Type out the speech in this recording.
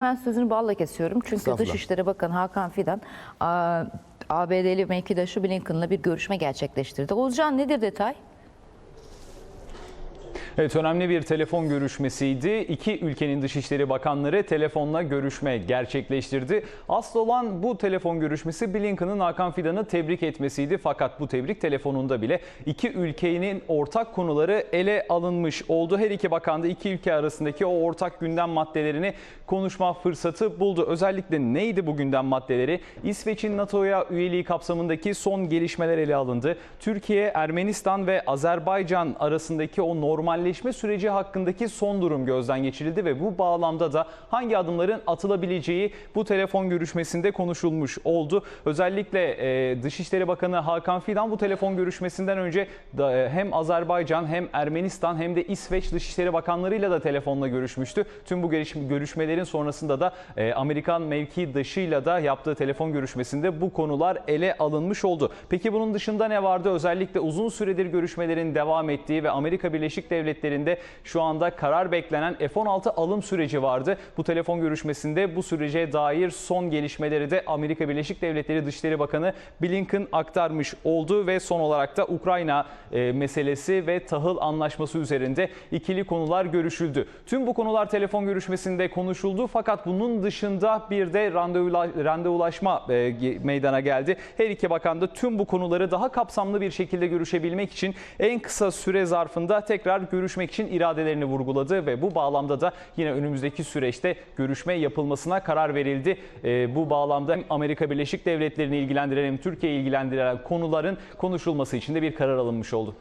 Ben sözünü balla kesiyorum. Çünkü. Dışişleri Bakanı Hakan Fidan ABD'li mevkidaşı Blinken'la bir görüşme gerçekleştirdi. Oğuzcan nedir detay? Evet önemli bir telefon görüşmesiydi. İki ülkenin dışişleri bakanları telefonla görüşme gerçekleştirdi. Asıl olan bu telefon görüşmesi Blinken'ın Hakan Fidan'ı tebrik etmesiydi. Fakat bu tebrik telefonunda bile iki ülkenin ortak konuları ele alınmış oldu. Her iki bakan da iki ülke arasındaki o ortak gündem maddelerini konuşma fırsatı buldu. Özellikle neydi bu gündem maddeleri? İsveç'in NATO'ya üyeliği kapsamındaki son gelişmeler ele alındı. Türkiye, Ermenistan ve Azerbaycan arasındaki o normalleşme süreci hakkındaki son durum gözden geçirildi ve bu bağlamda da hangi adımların atılabileceği bu telefon görüşmesinde konuşulmuş oldu. Özellikle e, Dışişleri Bakanı Hakan Fidan bu telefon görüşmesinden önce da, e, hem Azerbaycan hem Ermenistan hem de İsveç Dışişleri Bakanlarıyla da telefonla görüşmüştü. Tüm bu görüş- görüşmelerin sonrasında da e, Amerikan mevkidaşıyla da yaptığı telefon görüşmesinde bu konular ele alınmış oldu. Peki bunun dışında ne vardı? Özellikle uzun süredir görüşmelerin devam ettiği ve Amerika Birleşik Devletleri'nde şu anda karar beklenen F-16 alım süreci vardı. Bu telefon görüşmesinde bu sürece dair son gelişmeleri de Amerika Birleşik Devletleri Dışişleri Bakanı Blinken aktarmış oldu ve son olarak da Ukrayna e, meselesi ve tahıl anlaşması üzerinde ikili konular görüşüldü. Tüm bu konular telefon görüşmesinde konuşuldu fakat bunun dışında bir de randevula, randevulaşma e, meydana geldi. Her iki bakan da tüm bu konuları daha kapsamlı bir şekilde görüşebilmek için en kısa süre zarfında tekrar görüşmek için iradelerini vurguladı ve bu bağlamda da yine önümüzdeki süreçte görüşme yapılmasına karar verildi. E, bu bağlamda hem Amerika Birleşik Devletleri'ni ilgilendiren hem Türkiye'yi ilgilendiren konuların konuşulması için de bir karar alınmış oldu.